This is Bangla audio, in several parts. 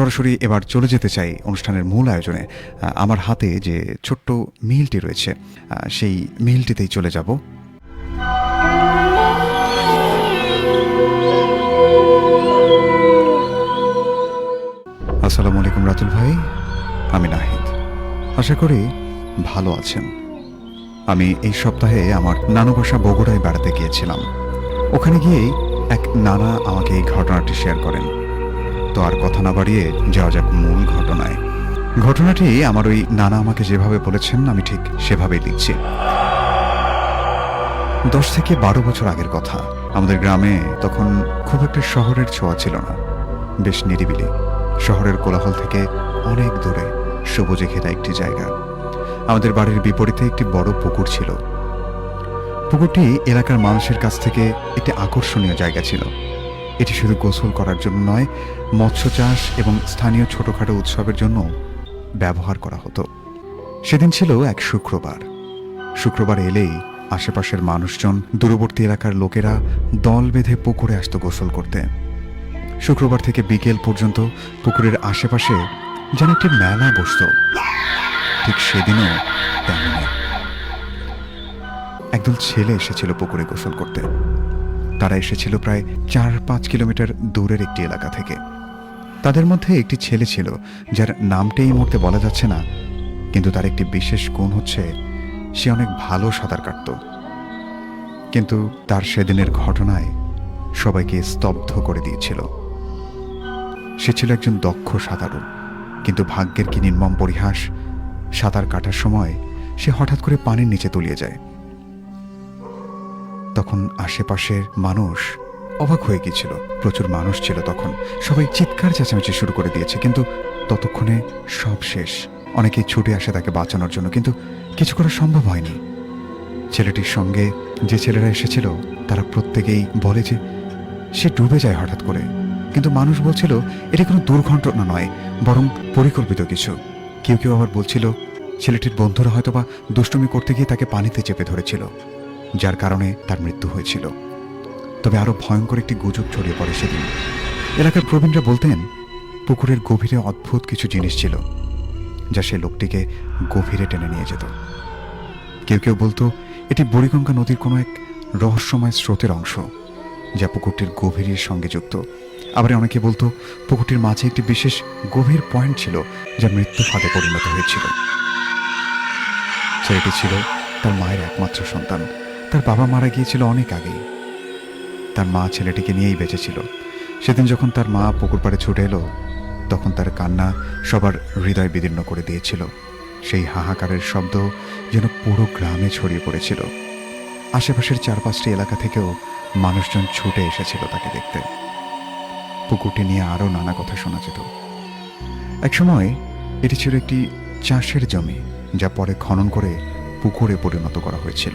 সরাসরি এবার চলে যেতে চাই অনুষ্ঠানের মূল আয়োজনে। আমার হাতে যে ছোট্ট মিলটি রয়েছে সেই মিলটিতেই চলে যাব। আসসালামু আলাইকুম রাতুল ভাই, আমি নাহিদ। আশা করি ভালো আছেন। আমি এই সপ্তাহে আমার নানু বাসা বগুড়ায় বেড়াতে গিয়েছিলাম। ওখানে গিয়েই এক নানা আমাকে এই ঘটনাটি শেয়ার করেন। তো আর কথা না বাড়িয়ে যাওয়া যাক মূল ঘটনায়। ঘটনাটি আমার ওই নানা আমাকে যেভাবে বলেছেন, আমি ঠিক সেভাবেই লিখছি দশ থেকে বারো বছর আগের কথা। আমাদের গ্রামে তখন খুব একটা শহরের ছোঁয়া ছিল না। বেশ নিরিবিলি। শহরের কোলাহল থেকে অনেক দূরে সবুজে ঘেরা একটি জায়গা। আমাদের বাড়ির বিপরীতে একটি বড় পুকুর ছিল। পুকুরটি এলাকার মানুষের কাছ থেকে একটি আকর্ষণীয় জায়গা ছিল। এটি শুধু গোসল করার জন্য নয়, মৎস্য চাষ এবং স্থানীয় ছোটখাটো উৎসবের জন্য ব্যবহার করা হতো। সেদিন ছিল এক শুক্রবার। শুক্রবার এলেই আশেপাশের মানুষজন, দূরবর্তী এলাকার লোকেরা দল বেঁধে পুকুরে আসতো গোসল করতে। শুক্রবার থেকে বিকেল পর্যন্ত পুকুরের আশেপাশে যেন একটি মেলা বসতো। ঠিক সেদিনও তেমনই। একদল ছেলে এসেছিল পুকুরে গোসল করতে। তারা এসেছিল প্রায় চার পাঁচ কিলোমিটার দূরের একটি এলাকা থেকে। তাদের মধ্যে একটি ছেলে ছিল, যার নামটা এই মুহূর্তে বলা যাচ্ছে না, কিন্তু তার একটি বিশেষ গুণ হচ্ছে, সে অনেক ভালো সাঁতার কাটত। কিন্তু তার সেদিনের ঘটনায় সবাইকে স্তব্ধ করে দিয়েছিল। সে ছিল একজন দক্ষ সাঁতারু, কিন্তু ভাগ্যের কি নির্মম পরিহাস, সাঁতার কাটার সময় সে হঠাৎ করে পানির নিচে তলিয়ে যায়। তখন আশেপাশের মানুষ অবাক হয়ে গিয়েছিল। প্রচুর মানুষ ছিল তখন। সবাই চিৎকার চেঁচামেচি শুরু করে দিয়েছে, কিন্তু ততক্ষণে সব শেষ। অনেকেই ছুটে আসে তাকে বাঁচানোর জন্য, কিন্তু কিছু করা সম্ভব হয়নি। ছেলেটির সঙ্গে যে ছেলেরা এসেছিল, তারা প্রত্যেকেই বলে যে, সে ডুবে যায় হঠাৎ করে। কিন্তু মানুষ বলছিল, এটা কোনো দুর্ঘটনা নয়, বরং পরিকল্পিত কিছু। কেউ কেউ আবার বলছিল, ছেলেটির বন্ধুরা হয়তোবা দুষ্টুমি করতে গিয়ে তাকে পানিতে চেপে ধরেছিল। যার কারণে তার মৃত্যু হয়েছিল। তবে আরও ভয়ঙ্কর একটি গুজব ছড়িয়ে পড়ে সেদিন। এলাকার প্রবীণরা বলতেন, পুকুরের গভীরে অদ্ভুত কিছু জিনিস ছিল, যা সে লোকটিকে গভীরে টেনে নিয়ে যেত। কেউ কেউ বলতো, এটি বুড়িগঙ্গা নদীর কোনো এক রহস্যময় স্রোতের অংশ, যা পুকুরটির গভীরের সঙ্গে যুক্ত। আবার অনেকে বলতো, পুকুরটির মাঝে একটি বিশেষ গভীর পয়েন্ট ছিল, যা মৃত্যু ফাঁদে পরিণত হয়েছিল। ছেলেটি ছিল তার মায়ের একমাত্র সন্তান। তার বাবা মারা গিয়েছিল অনেক আগেই। তার মা ছেলেটিকে নিয়েই বেঁচেছিল। সেদিন যখন তার মা পুকুর পাড়ে ছুটে এলো, তখন তার কান্না সবার হৃদয় বিদীর্ণ করে দিয়েছিল। সেই হাহাকারের শব্দ যেন পুরো গ্রামে ছড়িয়ে পড়েছিল। আশেপাশের চার পাঁচটি এলাকা থেকেও মানুষজন ছুটে এসেছিল তাকে দেখতে। পুকুরটি নিয়ে আরও নানা কথা শোনা যেত। একসময় এটি ছিল একটি চাষের জমি, যা পরে খনন করে পুকুরে পরিণত করা হয়েছিল।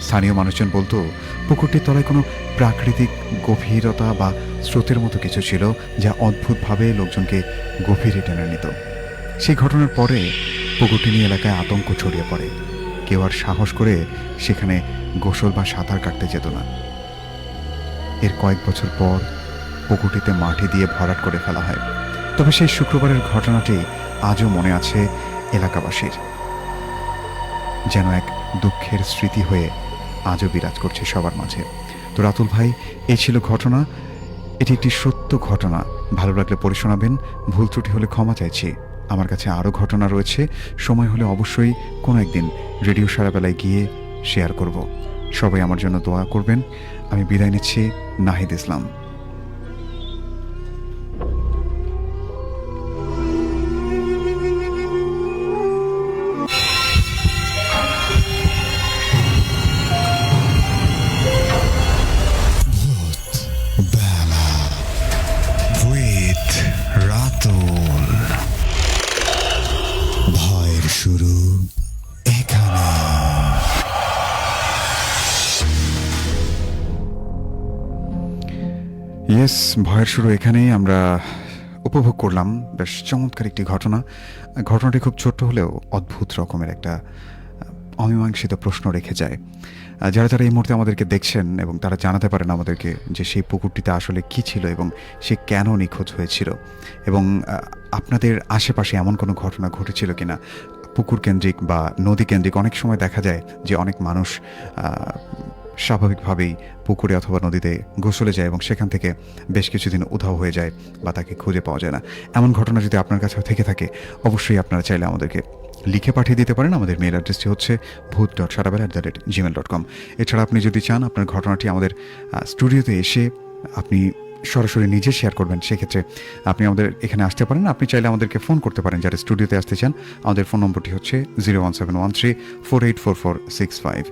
স্থানীয় মানুষজন বলতো, পুকুরটির তলায় কোনো প্রাকৃতিক গভীরতা বা স্রোতের মতো কিছু ছিল যা অদ্ভুতভাবে লোকজনকে গভীরে টেনে নিত। সেই ঘটনার পরে পুকুরটি নিয়ে এলাকায় আতঙ্ক ছড়িয়ে পড়ে। কেউ আর সাহস করে সেখানে গোসল বা সাঁতার কাটতে যেত না। এর কয়েক বছর পর পুকুরটিতে মাটি দিয়ে ভরাট করে ফেলা হয়। তবে সেই শুক্রবারের ঘটনাটি আজও মনে আছে এলাকাবাসীর। যেন এক দুঃখের স্মৃতি হয়ে আজও বিরাজ করছে সবার মাঝে। তো রাতুল ভাই, এ ছিল ঘটনা। এটি একটি সত্য ঘটনা। ভালো লাগলে পড়ে শোনাবেন। ভুল ত্রুটি হলে ক্ষমা চাইছি। আমার কাছে আরও ঘটনা রয়েছে। সময় হলে অবশ্যই কোনো একদিন রেডিও সারাবেলায় গিয়ে শেয়ার করব। সবাই আমার জন্য দোয়া করবেন। আমি বিদায় নিচ্ছি নাহিদ ইসলাম। ইয়েস ভয়ের শুরু এখানেই আমরা উপভোগ করলাম। বেশ চমৎকার একটি ঘটনা। ঘটনাটি খুব ছোট্ট হলেও অদ্ভুত রকমের একটা অমীমাংসিত প্রশ্ন রেখে যায়। যারা যারা এই মুহূর্তে আমাদেরকে দেখছেন এবং তারা জানাতে পারেন আমাদেরকে যে সেই পুকুরটিতে আসলে কি ছিল এবং সে কেন নিখোঁজ হয়েছিল এবং আপনাদের আশেপাশে এমন কোনো ঘটনা ঘটেছিল কিনা? পুকুর কেন্দ্রিক বা নদী কেন্দ্রিক অনেক সময় দেখা যায় যে অনেক মানুষ স্বাভাবিকভাবেই পুকুরে অথবা নদীতে গোসলে যায় এবং সেখান থেকে বেশ কিছুদিন উধাও হয়ে যায় বা তাকে খুঁজে পাওয়া যায় না। এমন ঘটনা যদি আপনার কাছেও থেকে থাকে, অবশ্যই আপনারা চাইলে আমাদেরকে লিখে পাঠিয়ে দিতে পারেন। আমাদের মেল অ্যাড্রেসটি হচ্ছে ভূত dot সারাবেল at the rate Gmail dot com এছাড়া আপনি যদি চান আপনার ঘটনাটি আমাদের স্টুডিওতে এসে আপনি সরাসরি নিজে শেয়ার করবেন, সেক্ষেত্রে আপনি আমাদের এখানে আসতে পারেন। আপনি চাইলে আমাদেরকে ফোন করতে পারেন যারা স্টুডিওতে আসতে চান। আমাদের ফোন নম্বরটি হচ্ছে zero one seven one three four eight four four six five.